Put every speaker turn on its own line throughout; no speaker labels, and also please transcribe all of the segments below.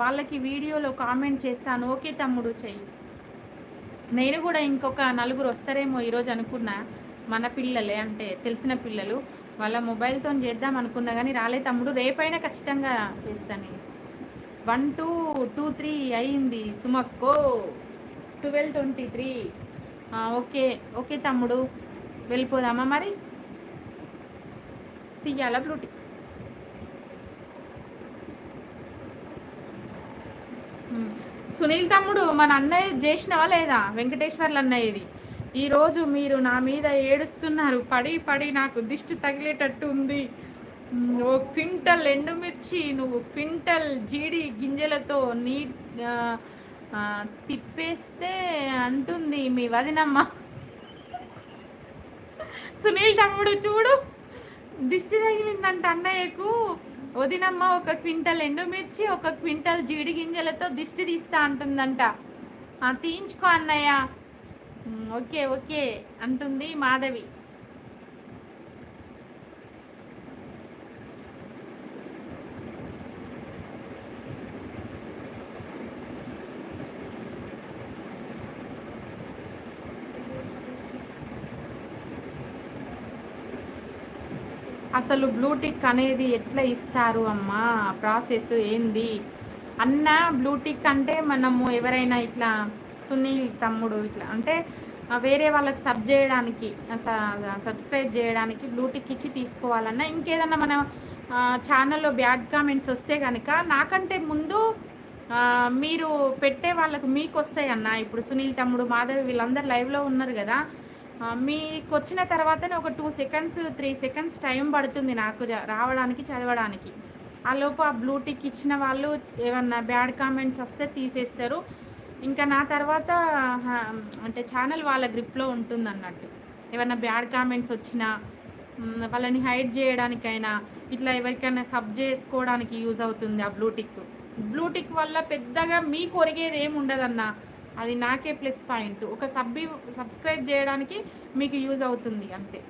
వాళ్ళకి వీడియోలో కామెంట్ చేస్తాను ఓకే తమ్ముడు చెయ్యి. నేను కూడా ఇంకొక నలుగురు వస్తారేమో ఈరోజు అనుకున్నా. మన పిల్లలే అంటే తెలిసిన పిల్లలు. వాళ్ళ మొబైల్తో చేద్దాం అనుకున్నా కానీ రాలే తమ్ముడు. రేపైనా ఖచ్చితంగా చేస్తాను. వన్ టూ టూ త్రీ అయింది సుమక్కో. Twelve twenty three. Okay okay తమ్ముడు. వెళ్ళిపోదామా మరి? తీయాలా బ్లూటీ? సునీల్ తమ్ముడు మన అన్నయ్య చేసినవా లేదా? వెంకటేశ్వర్ల అన్నయ్యది ఈరోజు మీరు నా మీద ఏడుస్తున్నారు. పడి పడి నాకు దిష్టి తగిలేటట్టు ఉంది. ఓ క్వింటల్ ఎండుమిర్చి నువ్వు క్వింటల్ జీడి గింజలతో నీ తిప్పేస్తే అంటుంది మీ వదినమ్మ. సునీల్ తమ్ముడు చూడు దిష్టి తగిలిందంట అన్నయ్యకు. వదినమ్మ ఒక క్వింటల్ ఎండుమిర్చి ఒక క్వింటల్ జీడి గింజలతో దిష్టి తీస్తా అంటుందంట. తీయించుకో అన్నయ్య. ఓకే ఓకే అంటుంది మాధవి. అసలు బ్లూటిక్ అనేది ఎట్లా ఇస్తారు అమ్మా? ప్రాసెస్ ఏంది? అన్న బ్లూటిక్ అంటే మనము ఎవరైనా ఇట్లా సునీల్ తమ్ముడు ఇట్లా అంటే వేరే వాళ్ళకి సబ్ చేయడానికి సబ్స్క్రైబ్ చేయడానికి బ్లూటిక్ ఇచ్చి తీసుకోవాలన్నా ఇంకేదన్నా మన ఛానల్లో బ్యాడ్ కామెంట్స్ వస్తే కనుక నాకంటే ముందు మీరు పెట్టే వాళ్ళకు మీకు వస్తాయి అన్న ఇప్పుడు సునీల్ తమ్ముడు మాధవి వీళ్ళందరూ లైవ్లో ఉన్నారు కదా మీకు వచ్చిన తర్వాతనే ఒక two seconds three seconds time పడుతుంది నాకు రావడానికి చదవడానికి. ఆ లోపు ఆ బ్లూటిక్ ఇచ్చిన వాళ్ళు ఏమన్నా బ్యాడ్ కామెంట్స్ వస్తే తీసేస్తారు. ఇంకా నా తర్వాత అంటే ఛానల్ వాళ్ళ గ్రిప్లో ఉంటుంది అన్నట్టు ఏమన్నా బ్యాడ్ కామెంట్స్ వచ్చినా వాళ్ళని హైడ్ చేయడానికైనా ఇట్లా ఎవరికైనా సబ్ చేసుకోవడానికి యూజ్ అవుతుంది ఆ బ్లూటిక్ బ్లూటిక్ వల్ల పెద్దగా మీకు ఒరిగేది ఏమి ఉండదన్నా అది నాకే ప్లస్ పాయింట్. ఒక సబ్బి సబ్స్క్రైబ్ చేయడానికి మీకు యూజ్ అవుతుంది అంతే.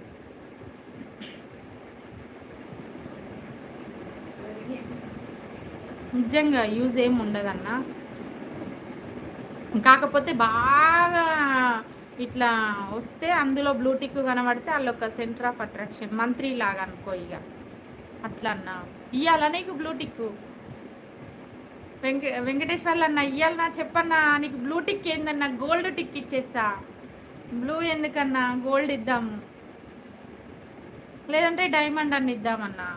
నిజంగా యూజ్ ఏమి ఉండదన్నా. కాకపోతే బాగా ఇట్లా వస్తే అందులో బ్లూటిక్ కనబడితే వాళ్ళు ఒక సెంటర్ ఆఫ్ అట్రాక్షన్ మంత్రి లాగా అనుకో ఇక అట్లా అన్నా ఇవ్వాలా నీకు బ్లూటిక్ వెంక వెంకటేశ్వర్లు అన్న ఇయ్యాలన్నా చెప్పన్నా నీకు బ్లూ టిక్ ఏందన్నా గోల్డ్ టిక్ ఇచ్చేస్తా. బ్లూ ఎందుకన్నా? గోల్డ్ ఇద్దాము లేదంటే డైమండ్ అన్న ఇద్దామన్నా.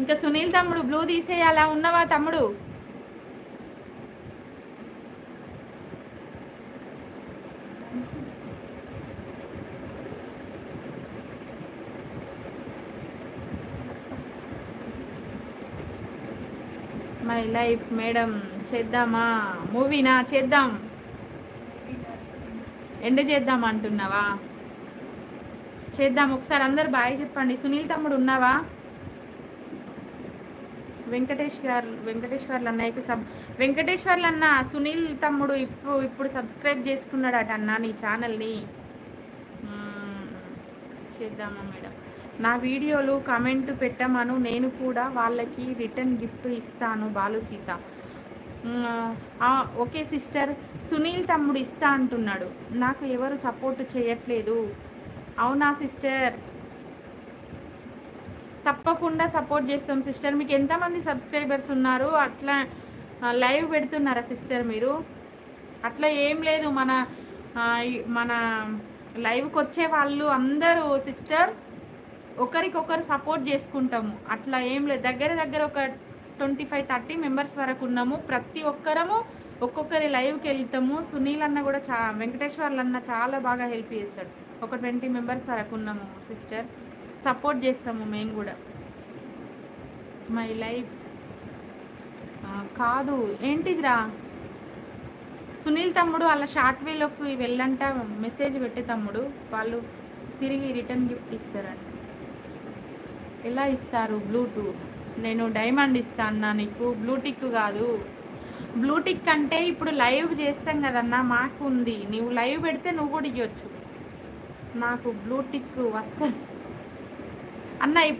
ఇంకా సునీల్ తమ్ముడు బ్లూ తీసేయాలా? ఉన్నవా తమ్ముడు? మై లైఫ్ మేడం చేద్దామా? మూవీనా? చేద్దాం. ఎండ్ చేద్దాం అంటున్నావా? చేద్దాం. ఒకసారి అందరు బాయ్ చెప్పండి. సునీల్ తమ్ముడు ఉన్నావా? వెంకటేష్ గారు వెంకటేశ్వర్లు అన్నయ్యకి సబ్ వెంకటేశ్వర్లు అన్న సునీల్ తమ్ముడు ఇప్పుడు ఇప్పుడు సబ్స్క్రైబ్ చేసుకున్నాడట అన్న నీ ఛానల్ని. చేద్దామా మేడం? నా వీడియోలు కమెంట్ పెట్టమను నేను కూడా వాళ్ళకి రిటర్న్ గిఫ్ట్ ఇస్తాను బాలుసీత ఓకే సిస్టర్ సునీల్ తమ్ముడు ఇస్తా అంటున్నాడు. నాకు ఎవరు సపోర్ట్ చేయట్లేదు. అవునా సిస్టర్ తప్పకుండా సపోర్ట్ చేస్తాం సిస్టర్ మీకు ఎంతమంది సబ్స్క్రైబర్స్ ఉన్నారు? అట్లా లైవ్ పెడుతున్నారా సిస్టర్ మీరు? అట్లా ఏం లేదు. మన మన లైవ్కి వచ్చే వాళ్ళు అందరూ సిస్టర్ ఒకరికొకరు సపోర్ట్ చేసుకుంటాము. అట్లా ఏం లేదు. దగ్గర దగ్గర ఒక ట్వంటీ ఫైవ్ థర్టీ మెంబర్స్ వరకు ఉన్నాము. ప్రతి ఒక్కరము ఒక్కొక్కరి లైవ్కి వెళ్తాము. సునీల్ అన్న కూడా చా వెంకటేశ్వర్లు అన్న చాలా బాగా హెల్ప్ చేస్తాడు. ఒక ట్వంటీ మెంబర్స్ వరకు ఉన్నాము సిస్టర్. సపోర్ట్ చేస్తాము మేము కూడా. My life. కాదు ఏంటిదిరా? సునీల్ తమ్ముడు అలా షార్ట్ వేలోకి వెళ్ళంట మెసేజ్ పెట్టే తమ్ముడు. వాళ్ళు తిరిగి రిటర్న్ గిఫ్ట్ ఇస్తారంట. ఎలా ఇస్తారు బ్లూటూ నేను డైమండ్ ఇస్తాను నీకు. బ్లూటిక్ కాదు. బ్లూటిక్ అంటే ఇప్పుడు లైవ్ చేస్తాం కదన్నా మాకు ఉంది నువ్వు లైవ్ పెడితే నువ్వు కూడా ఇవ్వచ్చు నాకు బ్లూటిక్ వస్తా అన్న